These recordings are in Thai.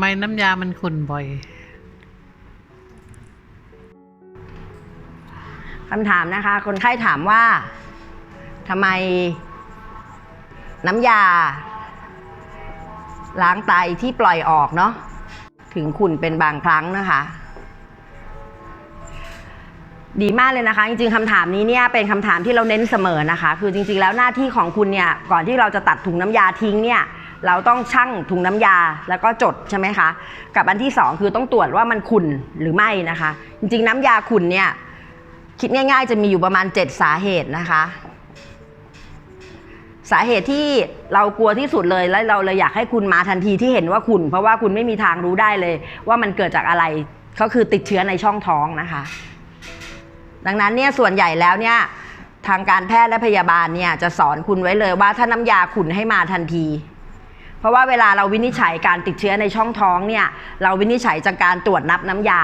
ไมน้ำยามันขุ่นบ่อย คำถามนะคะ คนไข้ถามว่าทำไมน้ำยา ล้างไตที่ปล่อยออกเนาะถึงขุ่นเป็นบางครั้งนะคะ ดีมากเลยนะคะ จริงๆคำถามนี้เนี่ยเป็นคำถามที่เราเน้นเสมอนะคะ คือจริงๆแล้วหน้าที่ของคุณเนี่ยก่อนที่เราจะตัดถุงน้ำยาทิ้งเนี่ย เราต้องชั่งถุงน้ำยาแล้วก็จดใช่ไหมคะ กับอันที่สองคือต้องตรวจว่ามันขุ่นหรือไม่นะคะ จริงๆ น้ำยาขุ่นเนี่ยคิดง่าย ๆ จะมีอยู่ประมาณ 7 สาเหตุนะคะ สาเหตุที่เรากลัวที่สุดเลยและเราเลยอยากให้คุณมาทันทีที่เห็นว่าคุณ เพราะว่าคุณไม่มีทางรู้ได้เลย ว่ามันเกิดจากอะไรก็คือติดเชื้อในช่องท้องนะคะ ดังนั้นเนี่ยส่วนใหญ่แล้วเนี่ยทางการแพทย์และพยาบาลเนี่ยจะสอนคุณไว้เลยว่าถ้าน้ำยาขุ่นให้มาทันที เพราะว่าเวลาเราวินิจฉัยการติดเชื้อในช่องท้องเนี่ยเราวินิจฉัยจากการตรวจนับน้ำยา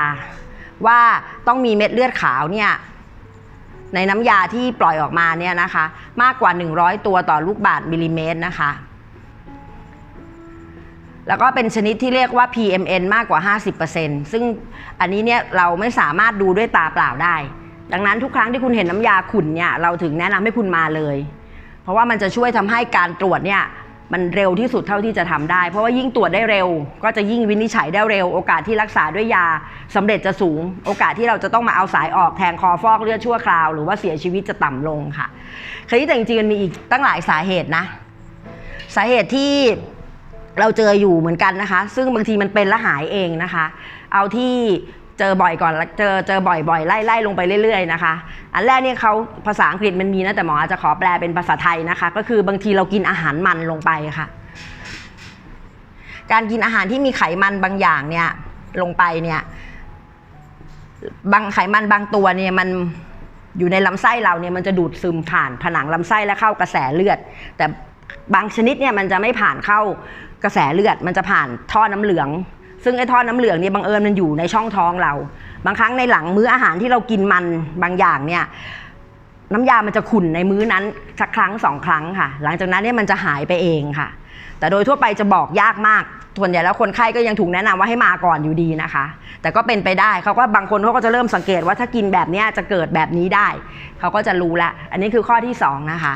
ว่าต้องมีเม็ดเลือดขาวเนี่ยในน้ำยาที่ปล่อยออกมาเนี่ยนะคะ มากกว่า 100 ตัวต่อลูกบาศก์มิลลิเมตรนะคะ แล้วก็เป็นชนิดที่เรียกว่า PMN มากกว่า 50%ซึ่งอันนี้เนี่ยเราไม่สามารถดูด้วยตาเปล่าได้ ดังนั้นทุกครั้งที่คุณเห็นน้ำยาขุ่นเนี่ยเราถึงแนะนำให้คุณมาเลย เพราะว่ามันจะช่วยทำให้การตรวจเนี่ย มันเร็วที่สุดเท่าที่จะทำได้ เพราะว่ายิ่งตรวจได้เร็ว ก็จะยิ่งวินิจฉัยได้เร็ว โอกาสที่รักษาด้วยยาสำเร็จจะสูง โอกาสที่เราจะต้องมาเอาสายออกแทงคอฟอกเลือดชั่วคราว หรือว่าเสียชีวิตจะต่ำลงค่ะคราวนี้แต่จริงๆมันมีอีกตั้งหลายสาเหตุนะ สาเหตุที่เราเจออยู่เหมือนกันนะคะ ซึ่งบางทีมันเป็นและหายเองนะคะ เอาที่ เจอบ่อยก่อนแล้วเจอเจอบ่อยๆไล่ไล่ลงไปเรื่อยๆนะคะ อันแรกเนี่ยเขาภาษาอังกฤษมันมีนะแต่หมออาจจะขอแปลเป็นภาษาไทยนะคะ ก็คือบางทีเรากินอาหารมันลงไปค่ะ การกินอาหารที่มีไขมันบางอย่างเนี่ยลงไปเนี่ยบางไขมันบางตัวเนี่ยมันอยู่ในลำไส้เราเนี่ยมันจะดูดซึมผ่านผนังลำไส้และเข้ากระแสเลือด แต่บางชนิดเนี่ยมันจะไม่ผ่านเข้ากระแสเลือด มันจะผ่านท่อน้ำเหลือง ซึ่งไอ้ท่อน้ำเหลืองเนี่ยบังเอิญมันอยู่ในช่องท้องเรา บางครั้งในหลังมื้ออาหารที่เรากินมันบางอย่างเนี่ยน้ำยามันจะขุ่นในมื้อนั้นสักครั้งสองครั้งค่ะ หลังจากนั้นเนี่ยมันจะหายไปเองค่ะ แต่โดยทั่วไปจะบอกยากมาก ส่วนใหญ่แล้วคนไข้ก็ยังถูกแนะนำว่าให้มาก่อนอยู่ดีนะคะ แต่ก็เป็นไปได้เขาก็บางคนเขาก็จะเริ่มสังเกตว่าถ้ากินแบบเนี้ยจะเกิดแบบนี้ได้ เขาก็จะรู้ละ อันนี้คือข้อที่สองนะคะ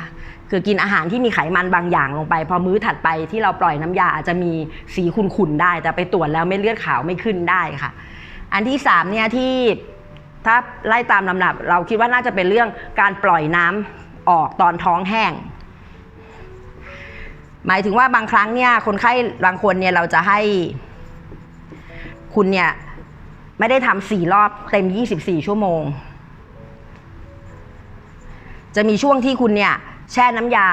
คือกินอาหารที่มีไขมันบางอย่างลงไป พอมื้อถัดไปที่เราปล่อยน้ำยาอาจจะมีสีขุ่นๆได้ แต่ไปตรวจแล้วเม็ดเลือดขาวไม่ขึ้นได้ค่ะ อันที่สามเนี่ยที่ถ้าไล่ตามลำดับเราคิดว่าน่าจะเป็นเรื่องการปล่อยน้ำออกตอนท้องแห้ง หมายถึงว่าบางครั้งเนี่ยคนไข้บางคนเนี่ยเราจะให้คุณเนี่ยไม่ได้ทำสี่รอบเต็ม 24 ชั่วโมง จะมีช่วงที่คุณเนี่ย แช่น้ำยา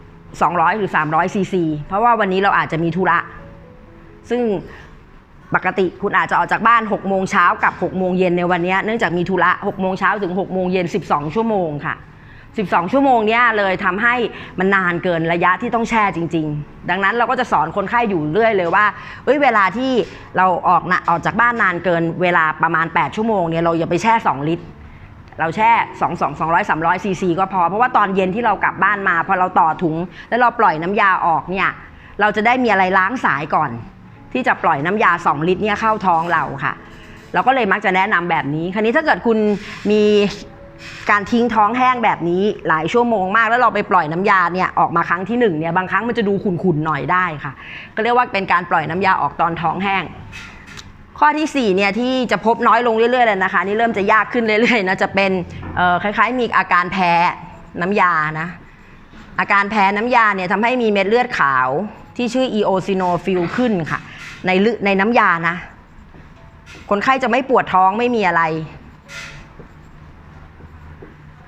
200 หรือ 300ซีซีเพราะว่าวันนี้เราอาจจะมีธุระ ซึ่งปกติคุณอาจจะออกจากบ้าน6โมงเช้ากับ6โมงเย็นในวันนี้เนื่องจากมีธุระ6โมงเช้าถึง6โมงเย็น12 ชั่วโมงค่ะ 12 ชั่วโมงเนี้ยเลยทำให้มันนานเกินระยะที่ต้องแช่จริง ๆ ดังนั้นเราก็จะสอนคนไข้อยู่เรื่อยเลยว่าเอ้ยเวลาที่เราออกนะออกจากบ้านนานเกินเวลาประมาณ 8 ชั่วโมงเนี่ยเราอย่าไปแช่ 2 ลิตร เราแช่ 2 2 200 300ซีซีก็พอ เพราะว่าตอนเย็นที่เรากลับบ้านมา พอเราต่อถุง แล้วเราปล่อยน้ำยาออกเนี่ย เราจะได้มีอะไรล้างสายก่อน ที่จะปล่อยน้ำยา 2 ลิตรเนี่ยเข้าท้องเราค่ะ เราก็เลยมักจะแนะนำแบบนี้ คราวนี้ถ้าเกิดคุณมีการทิ้งท้องแห้งแบบนี้หลายชั่วโมงมาก แล้วเราไปปล่อยน้ำยาเนี่ยออกมาครั้งที่หนึ่งเนี่ยบางครั้งมันจะดูขุ่นๆหน่อยได้ค่ะ ก็เรียกว่าเป็นการปล่อยน้ำยาออกตอนท้องแห้ง ข้อที่4เนี่ยที่จะพบน้อยลงเรื่อยๆเลยนะคะ นี่เริ่มจะยากขึ้นเรื่อยๆนะจะเป็นคล้ายๆมีอาการแพ้น้ำยานะอาการแพ้น้ำยาเนี่ยทำให้มีเม็ดเลือดขาวที่ชื่อ eosinophil ขึ้นค่ะ ในในน้ำยานะ คนไข้จะไม่ปวดท้องไม่มีอะไร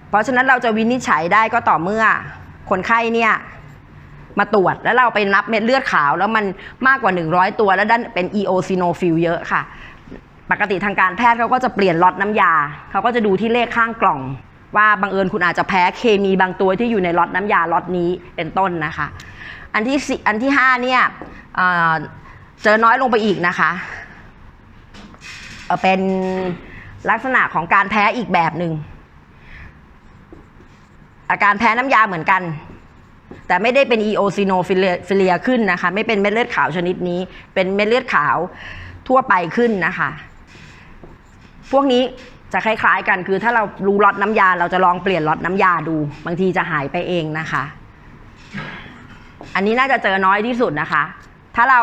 เพราะฉะนั้นเราจะวินิจฉัยได้ก็ต่อเมื่อ คนไข้เนี่ย มาตรวจ แล้วเราไปนับเม็ดเลือดขาว แล้วมันมากกว่า 100 ตัว แล้วด้านเป็น eosinophil เยอะค่ะ ปกติทางการแพทย์เขาก็จะเปลี่ยนล็อตน้ำยา เขาก็จะดูที่เลขข้างกล่อง ว่าบังเอิญคุณอาจจะแพ้เคมีบางตัวที่อยู่ในล็อตน้ำยาล็อตนี้เป็นต้นนะคะ อันที่สี่อันที่ห้าเนี่ยเจอน้อยลงไปอีกนะคะเเป็นลักษณะของการแพ้อีกแบบหนึ่งอาการแพ้น้ำยาเหมือนกัน แต่ไม่ได้เป็น eosinophil ขึ้นนะคะ ไม่เป็นเม็ดเลือดขาวชนิดนี้ เป็นเม็ดเลือดขาวทั่วไปขึ้นนะคะ พวกนี้จะคล้ายๆกันคือถ้าเรารู้ล็อตน้ำยา เราจะลองเปลี่ยนล็อตน้ำยาดู บางทีจะหายไปเองนะคะ อันนี้น่าจะเจอน้อยที่สุดนะคะ ถ้าเรา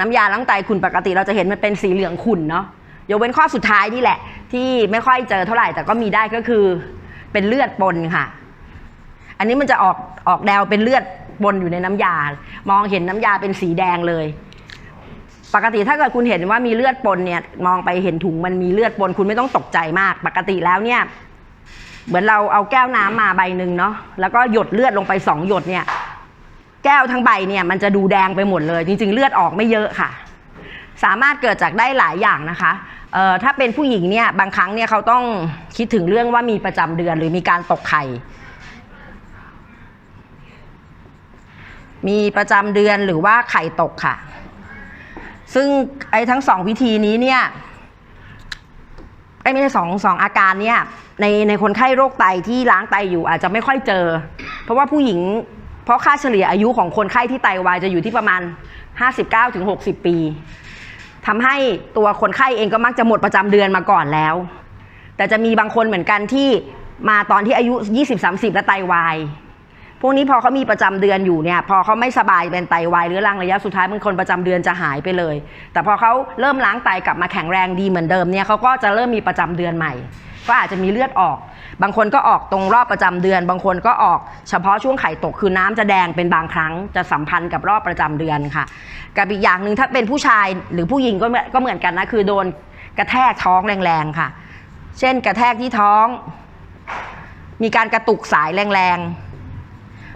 น้ำยาล้างไตขุ่นปกติ เราจะเห็นมันเป็นสีเหลืองขุ่นเนาะยกเว้นข้อสุดท้ายนี่แหละ ที่ไม่ค่อยเจอเท่าไหร่แต่ก็มีได้ก็คือเป็นเลือดปนค่ะ อันนี้มันจะออกออกแนวเป็นเลือดปนอยู่ในน้ำยา มองเห็นน้ำยาเป็นสีแดงเลย ปกติถ้าเกิดคุณเห็นว่ามีเลือดปนเนี่ย มองไปเห็นถุงมันมีเลือดปนคุณไม่ต้องตกใจมาก ปกติแล้วเนี่ย เหมือนเราเอาแก้วน้ำมาใบหนึ่งเนาะแล้วก็หยดเลือดลงไปสองหยดเนี่ย แก้วทั้งใบเนี่ยมันจะดูแดงไปหมดเลย จริง ๆ เลือดออกไม่เยอะค่ะ สามารถเกิดจากได้หลายอย่างนะคะเอ่อถ้าเป็นผู้หญิงเนี่ยบางครั้งเนี่ยเขาต้องคิดถึงเรื่องว่ามีประจำเดือนหรือมีการตกไข่ มีประจำเดือนหรือว่าไข่ตกค่ะ ซึ่งไอ้ทั้งสองวิธีนี้เนี่ยไอ้ไม่ใช่สองสองอาการเนี่ยในในคนไข้โรคไตที่ล้างไตอยู่อาจจะไม่ค่อยเจอ เพราะว่าผู้หญิง เพราะค่าเฉลี่ยอายุของคนไข้ที่ไตวายจะอยู่ที่ประมาณ 59-60 ปีทำให้ตัวคนไข้เองก็มักจะหมดประจำเดือนมาก่อนแล้ว แต่จะมีบางคนเหมือนกันที่มาตอนที่อายุ 20-30 และไตวาย วกนี้พอเขามีประจำเดือนอยู่เนี่ยพอเขาไม่สบายเป็นไตวายเรื้อรังระยะสุดท้ายบางคนประจำเดือนจะหายไปเลย แต่พอเขาเริ่มล้างไตกลับมาแข็งแรงดีเหมือนเดิมเนี่ยเขาก็จะเริ่มมีประจำเดือนใหม่ ก็อาจจะมีเลือดออก บางคนก็ออกตรงรอบประจำเดือน บางคนก็ออกเฉพาะช่วงไข่ตกคือน้ำจะแดงเป็นบางครั้งจะสัมพันธ์กับรอบประจำเดือนค่ะกับอีกอย่างหนึ่งถ้าเป็นผู้ชายหรือผู้หญิงก็เหมือนก็เหมือนกันนะคือโดนกระแทกท้องแรงๆค่ะ เช่นกระแทกที่ท้อง มีการกระตุกสายแรงๆ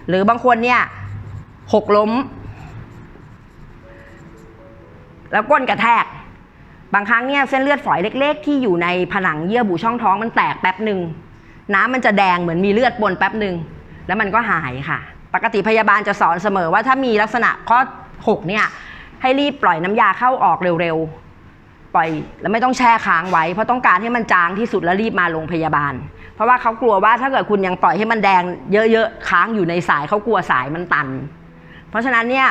หรือบางคนเนี่ยหกล้ม แล้วก้นกระแทก บางครั้งเนี่ยเส้นเลือดฝอยเล็ก ๆ ที่อยู่ในผนังเยื่อบุช่องท้องมันแตกแป๊บหนึ่งน้ำมันจะแดงเหมือนมีเลือดปนแป๊บหนึ่งแล้วมันก็หายค่ะ ปกติพยาบาลจะสอนเสมอว่าถ้ามีลักษณะข้อหกเนี่ยให้รีบปล่อยน้ำยาเข้าออกเร็วๆ ปล่อยแล้วไม่ต้องแช่ค้างไว้ เพราะต้องการให้มันจางที่สุดแล้วรีบมาโรงพยาบาล เพราะว่าเขากลัวว่าถ้าเกิดคุณยังปล่อยให้มันแดงเยอะๆค้างอยู่ในสายเขากลัวสายมันตัน เพราะฉะนั้นเนี่ย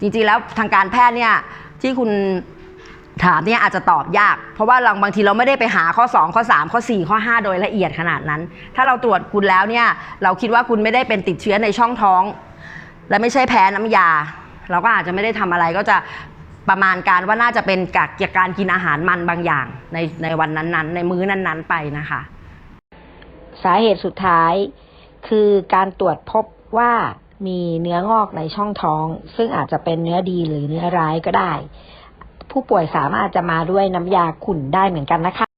จริงๆแล้วทางการแพทย์เนี่ยที่คุณถามเนี่ยอาจจะตอบยาก เพราะว่าเราบางทีเราไม่ได้ไปหาข้อ 2 ข้อ 3 ข้อ 4 ข้อ 5 โดยละเอียดขนาดนั้น ถ้าเราตรวจคุณแล้วเนี่ยเราคิดว่าคุณไม่ได้เป็นติดเชื้อในช่องท้อง และไม่ใช่แพ้น้ำยา เราก็อาจจะไม่ได้ทำอะไรก็จะประมาณการว่าน่าจะเป็นกจากการกินอาหารมันบางอย่างในในวันนั้นๆ ในมื้อนั้นๆไปนะคะ สาเหตุสุดท้าย คือการตรวจพบว่ามีเนื้องอกในช่องท้อง ซึ่งอาจจะเป็นเนื้อดีหรือเนื้อร้ายก็ได้ ผู้ป่วยสามารถจะมาด้วยน้ำยาขุ่นได้เหมือนกันนะคะ